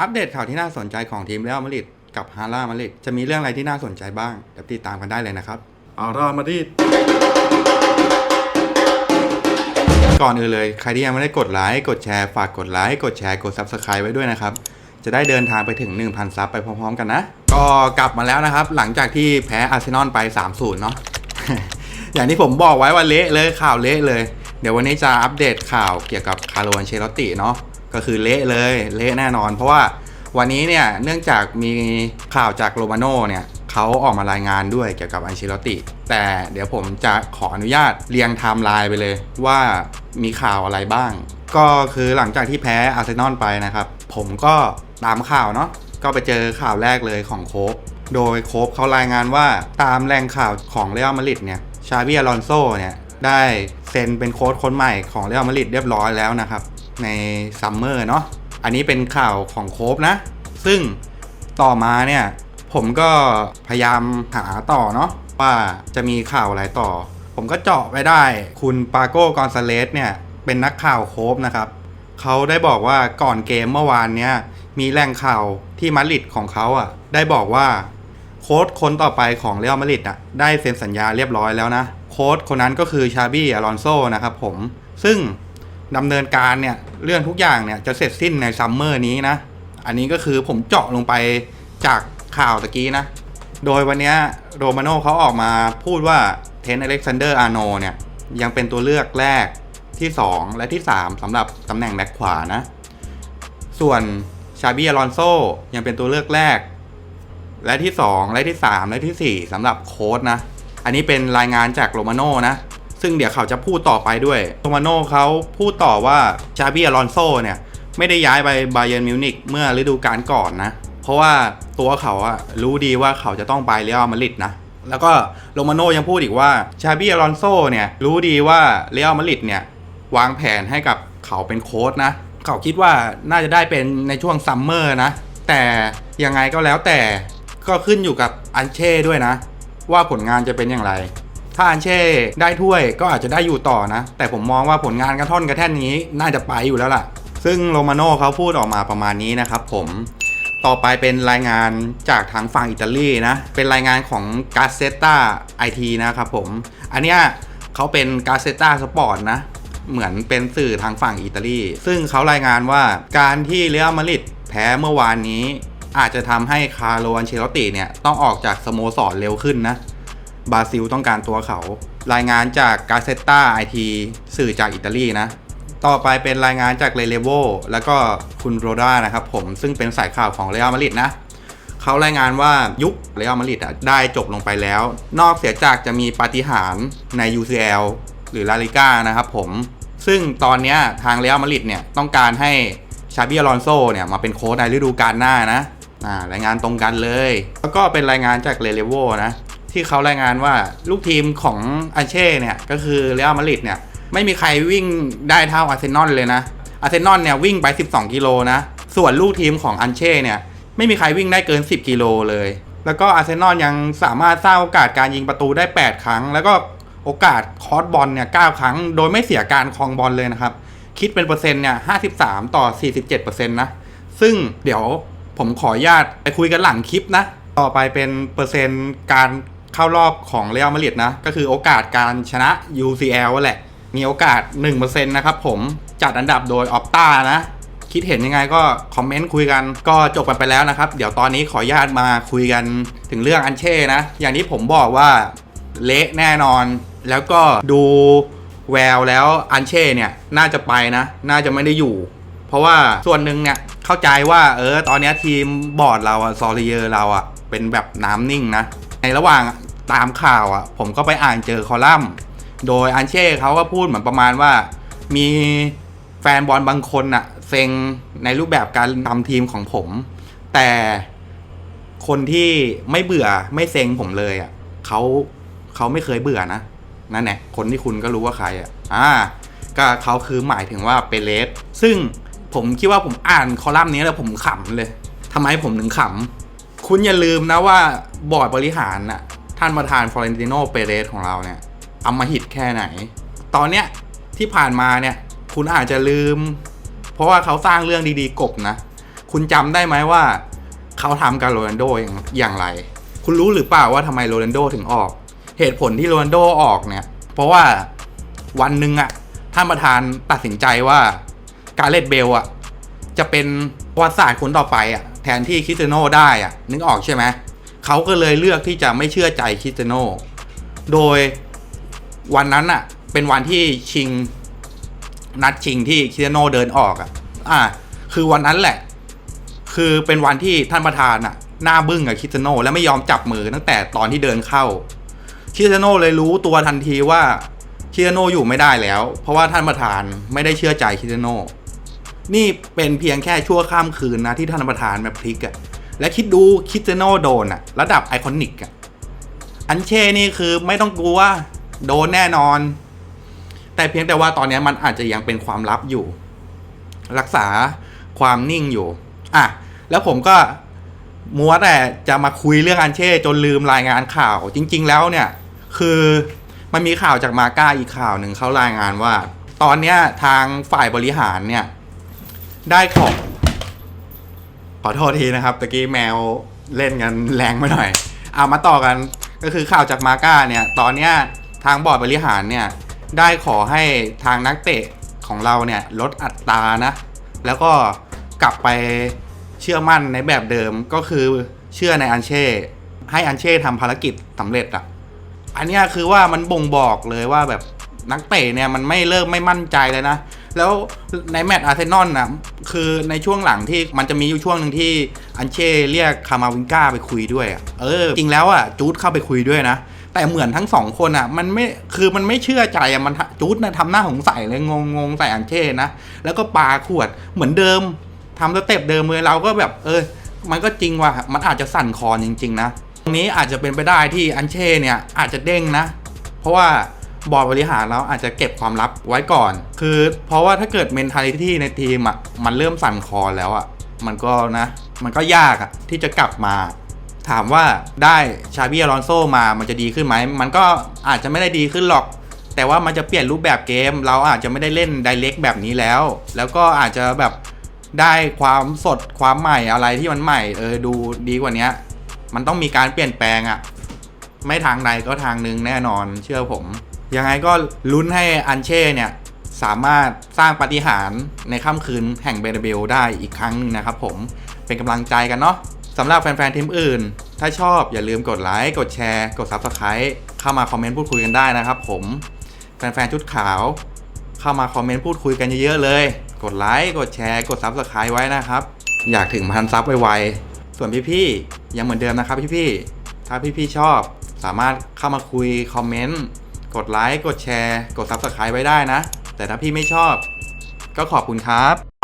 อัปเดตข่าวที่น่าสนใจของทีมเรอัลมาดริดกับฮาร่ามาดริดจะมีเรื่องอะไรที่น่าสนใจบ้างเดี๋ยวติดตามกันได้เลยนะครับอารามาดริดก่อนอื่นเลย ใครที่ยังไม่ได้กดไลค์กดแชร์ฝากกดไลค์กดแชร์กด Subscribe ไว้ด้วยนะครับ จะได้เดินทางไปถึง 1,000 ซับไปพร้อมๆกันนะ ก็กลับมาแล้วนะครับ หลังจากที่แพ้อาร์เซนอลไป 3-0 เนาะอย่างที่ผมบอกไว้ว่าเละเลยข่าวเละเลย เดี๋ยววันนี้จะอัปเดตข่าวเกี่ยวกับคาร์โลอันเชลอตติเนาะ ก็คือเละเลยเละแน่นอน เพราะว่าวันนี้เนี่ยเนื่องจากมีข่าวจากโรมาโน่เนี่ยเขาออกมารายงานด้วยเกี่ยวกับอันเชลติ แต่เดี๋ยวผมจะขออนุญาตเรียงไทม์ไลน์ไปเลยว่ามีข่าวอะไรบ้าง ก็คือหลังจากที่แพ้อาร์เซนอลไปนะครับ ผมก็ตามข่าวเนาะก็ไปเจอข่าวแรกเลยของโคฟโดยโคฟเขารายงานว่าตามแหล่งข่าวของเรอัลมาดริดเนี่ยชาบิอาลอนโซเนี่ยได้เซ็นเป็นโค้ชคนใหม่ของเรอัลมาดริดเรียบร้อยแล้วนะครับ ในซัมเมอร์เนาะอันนี้เป็นข่าวของโคฟนะ ซึ่งต่อมาเนี่ย ผมก็พยายามหาต่อเนาะว่าจะมีข่าวอะไรต่อ ผมก็เจาะไปได้ คุณปาโก้กอนซาเลสเนี่ย เป็นนักข่าวโคฟนะครับเขาได้บอกว่าก่อนเกมเมื่อวานเนี้ยมีแหล่งข่าวที่มาดริดของเขาอะ ได้บอกว่าโค้ชคนต่อไปของเรอัลมาดริดอะได้เซ็นสัญญาเรียบร้อยแล้วนะ โค้ชคนนั้นก็คือชาบี้อลอนโซนะครับผม ซึ่ง ดำเนินการเนี่ยเรื่องทุกอย่างเนี่ยจะเสร็จสิ้นในซัมเมอร์นี้นะ อันนี้ก็คือผมเจาะลงไปจากข่าวตะกี้นะ โดยวันนี้โรมาโน่เขาออกมาพูดว่าเทนอเล็กซานเดอร์อาร์โนเนี่ยยังเป็นตัวเลือกแรกที่ 2 และที่ 3สำหรับตำแหน่งแบ็คขวานะ ส่วนชาบีอลอนโซยังเป็นตัวเลือกแรก และที่ 2 และที่ 3 และที่ 4สำหรับโค้ดนะ อันนี้เป็นรายงานจากโรมาโน่นะ ซึ่งเดี๋ยวเขาจะพูดต่อไปด้วยโรมาโน่เขาพูดต่อว่าชาบีอลอนโซเนี่ยไม่ได้ย้ายไปบาเยิร์นมิวนิกเมื่อฤดูกาลก่อนนะ เพราะว่าตัวเขาอะรู้ดีว่าเขาจะต้องไปเรอัลมาดริดนะแล้วก็โรมาโน่ยังพูดอีกว่าชาบีอลอนโซเนี่ยรู้ดีว่าเรอัลมาดริดเนี่ยวางแผนให้กับเขาเป็นโค้ชนะ เขาคิดว่าน่าจะได้เป็นในช่วงซัมเมอร์นะ แต่ยังไงก็แล้วแต่ก็ขึ้นอยู่กับอันเช่ด้วยนะ ว่าผลงานจะเป็นอย่างไร ถ้าอันเช่ได้ถ้วยก็อาจจะได้อยู่ต่อนะ แต่ผมมองว่าผลงานกระท่อนกระแท่นนี้น่าจะไปอยู่แล้วล่ะ ซึ่งโรมาโน่เขาพูดออกมาประมาณนี้นะครับผมต่อไปเป็นรายงานจากทางฝั่งอิตาลีนะ เป็นรายงานของ g a z z e t t a IT นะครับผม อันเนี้ยเขาเป็น g a z z e t t a Sport นะ เหมือนเป็นสื่อทางฝั่งอิตาลี ซึ่งเขารายงานว่าการที่เรอัลมาดริดแพ้เมื่อวานนี้ อาจจะทำให้คาร์โลอันเชลอตติเนี่ย ต้องออกจากสโมสรเร็วขึ้นนะ บราซิลต้องการตัวเขา รายงานจากกาเซตตาไอทีสื่อจากอิตาลีนะ ต่อไปเป็นรายงานจากเลเลโวแล้วก็คุณโรด้านะครับผมซึ่งเป็นสายข่าวของเรอัลมาดริดนะเขารายงานว่ายุคเรอัลมาดริดได้จบลงไปแล้ว นอกเสียจากจะมีปาฏิหาริย์ใน UCL หรือลาลิก้านะครับผมซึ่งตอนนี้ทางเรอัลมาดริดเนี่ยต้องการให้ชาบิอลอนโซเนี่ยมาเป็นโค้ชในฤดูกาลหน้านะอ่ารายงานตรงกันเลย แล้วก็เป็นรายงานจากเลเลโวนะ ที่เขารายงานว่าลูกทีมของอันเช่เนี่ย ก็คือเรอัลมาดริดเนี่ย ไม่มีใครวิ่งได้เท่าอาร์เซนอลเลยนะ อาร์เซนอลเนี่ยวิ่งไป 12 กิโลนะ ส่วนลูกทีมของอันเช่เนี่ย ไม่มีใครวิ่งได้เกิน 10 กิโลเลย แล้วก็อาร์เซนอลยังสามารถสร้างโอกาสการยิงประตูได้ 8 ครั้ง แล้วก็โอกาสคอร์สบอลเนี่ย9ครั้ง โดยไม่เสียการครองบอลเลยนะครับ คิดเป็นเปอร์เซ็นต์เนี่ย53 ต่อ 47%นะ ซึ่งเดี๋ยวผมขออนุญาตไปคุยกันหลังคลิปนะ ต่อไปเป็นเปอร์เซ็นต์การ เข้ารอบของเรอัลมาดริดนะ ก็คือโอกาสการชนะ UCL แหละ มีโอกาส 1%นะครับผมจัดอันดับโดยออปตานะ คิดเห็นยังไงก็คอมเมนต์คุยกันก็จบกันไปแล้วนะครับ เดี๋ยวตอนนี้ขออนุญาตมาคุยกันถึงเรื่องอันเช่นะ อย่างที่ผมบอกว่าเละแน่นอน แล้วก็ดูแววแล้วอันเช่เนี่ยน่าจะไปนะ น่าจะไม่ได้อยู่ เพราะว่าส่วนหนึ่งเนี่ยเข้าใจว่าเออตอนนี้ทีมบอร์ดเราอะซอริเยอร์เราอะเป็นแบบน้ำนิ่งนะ ในระหว่าง ตามข่าวอะผมก็ไปอ่านเจอคอลัมน์ โดยอันเช่เขาก็พูดเหมือนประมาณว่า มีแฟนบอลบางคนอะเซ็งในรูปแบบการทำทีมของผม แต่คนที่ไม่เบื่อไม่เซ็งผมเลยอะเขาเขาไม่เคยเบื่อนะนั่นแหละคนที่คุณก็รู้ว่าใครอะอ่าก็เขาคือหมายถึงว่าเปเลสซึ่งผมคิดว่าผมอ่านคอลัมน์นี้แล้วผมขำเลยทำไมผมถึงขำ คุณอย่าลืมนะว่าบอร์ดบริหารน่ะ ท่านประธานฟลอเรนติโนเปเรสของเราเนี่ยอำมหิตแค่ไหน ตอนเนี้ยที่ผ่านมาเนี่ย คุณอาจจะลืม เพราะว่าเขาสร้างเรื่องดีๆกบนะ คุณจำได้ไหมว่า เขาทำกับโรนัลโดอย่างอย่างไร คุณรู้หรือเปล่าว่าทำไมโรนัลโดถึงออก เหตุผลที่โรนัลโดออกเนี่ย เพราะว่าวันหนึ่งอะท่านประธานตัดสินใจว่าการเลตเบลอะจะเป็นประวัติศาสตร์คนต่อไปอะแทนที่คริสเตโนได้อะนึกออกใช่ไหม เขาก็เลยเลือกที่จะไม่เชื่อใจคริสเตโนโดยวันนั้นอะเป็นวันที่ชิงนัดชิงที่คริสเตโนเดินออกอะอะคือวันนั้นแหละ คือเป็นวันที่ท่านประธานอะหน้าบึ้งกับคริสเตโนและไม่ยอมจับมือตั้งแต่ตอนที่เดินเข้าคริสเตโนเลยรู้ตัวทันทีว่าคริสเตโนอยู่ไม่ได้แล้ว เพราะว่าท่านประธานไม่ได้เชื่อใจคริสเตโนนี่เป็นเพียงแค่ชั่วข้ามคืนนะที่ท่านประธานมาพลิกอะ และคิดดูคริสเตียโนโดนอะระดับไอคอนิกอะอันเช่นี่คือไม่ต้องกลัวโดนแน่นอน แต่เพียงแต่ว่าตอนนี้มันอาจจะยังเป็นความลับอยู่ รักษาความนิ่งอยู่อะแล้วผมก็มัวแต่จะมาคุยเรื่องอันเช่ จนลืมรายงานข่าวจริง ๆ แล้วเนี่ย คือมันมีข่าวจากมาก้าอีกข่าวหนึ่งเขารายงานว่า ตอนเนี้ยทางฝ่ายบริหารเนี่ย ได้ขอ ขอโทษทีนะครับตะกี้แมวเล่นกันแรงไปหน่อย เอามาต่อกันก็คือข่าวจากมาก้าเนี่ย ตอนเนี้ยทางบอร์ดบริหารเนี่ย ได้ขอให้ทางนักเตะของเราเนี่ยลดอัตรานะ แล้วก็กลับไปเชื่อมั่นในแบบเดิมก็คือเชื่อในอันเช่ ให้อันเช่ทำภารกิจสำเร็จอะอันเนี้ยคือว่ามันบ่งบอกเลยว่าแบบนักเตะเนี่ยมันไม่เริ่มไม่มั่นใจเลยนะ แล้วในแมตช์อาร์เซนอลนะคือในช่วงหลังที่มันจะมีอยู่ช่วงหนึ่งที่อันเช่เรียกคามาวินก้าไปคุยด้วยอเออ จริงแล้วอะจูดเข้าไปคุยด้วยนะ แต่เหมือนทั้งสองคนอะ มันไม่คือมันไม่เชื่อใจอะมันจูดนะทำหน้าสงสัยเลยงงงๆใส่อันเช่นะ แล้วก็ปาขวดเหมือนเดิมทำสเต็ปเดิมเลยเราก็แบบ เออ มันก็จริงว่ะมันอาจจะสั่นคอนจริง ๆ นะตรงนี้อาจจะเป็นไปได้ที่อันเช่เนี่ยอาจจะเด้งนะ เพราะว่า บอร์ดบริหารเราอาจจะเก็บความลับไว้ก่อน คือเพราะว่าถ้าเกิดเมน t a l ลิตี้ในทีมอะมันเริ่มสั่นคลอนแล้วอะมันก็นะ มันก็ยากอะที่จะกลับมา ถามว่าได้ชาบีอลอนโซมามันจะดีขึ้นไหม มันก็อาจจะไม่ได้ดีขึ้นหรอก แต่ว่ามันจะเปลี่ยนรูปแบบเกม เราอาจจะไม่ได้เล่นไดเ c กแบบนี้แล้ว แล้วก็อาจจะแบบได้ความสดความใหม่อะไรที่มันใหม่เออดูดีกว่านี้มันต้องมีการเปลี่ยนแปลงอะไม่ทางใดก็ทางหนึ่งแน่นอนเชื่อผม ยังไงก็ลุ้นให้อันเช่เนี่ย สามารถสร้างปาฏิหารย์ในค่ำคืนแห่งเบรเบลได้อีกครั้งหนึงนะครับผมเป็นกำลังใจกันเนาะสำหรับแฟนๆทีมอื่น ถ้าชอบอย่าลืมกดไลค์กดแชร์ กด Subscribe เข้ามาคอมเมนต์พูดคุยกันได้นะครับผมแฟนๆชุดขาว เข้ามาคอมเมนต์พูดคุยกันเยอะๆเลย กดไลค์กดแชร์กด Subscribe ไว้นะครับ อยากถึงพันซับไวๆส่วนพี่ๆยังเหมือนเดิมนะครับพี่ๆถ้าพี่ๆชอบสามารถเข้ามาคุยคอมเมนต์ กดไลค์กดแชร์ กด Subscribe ไว้ได้นะ แต่ถ้าพี่ไม่ชอบ ก็ขอบคุณครับ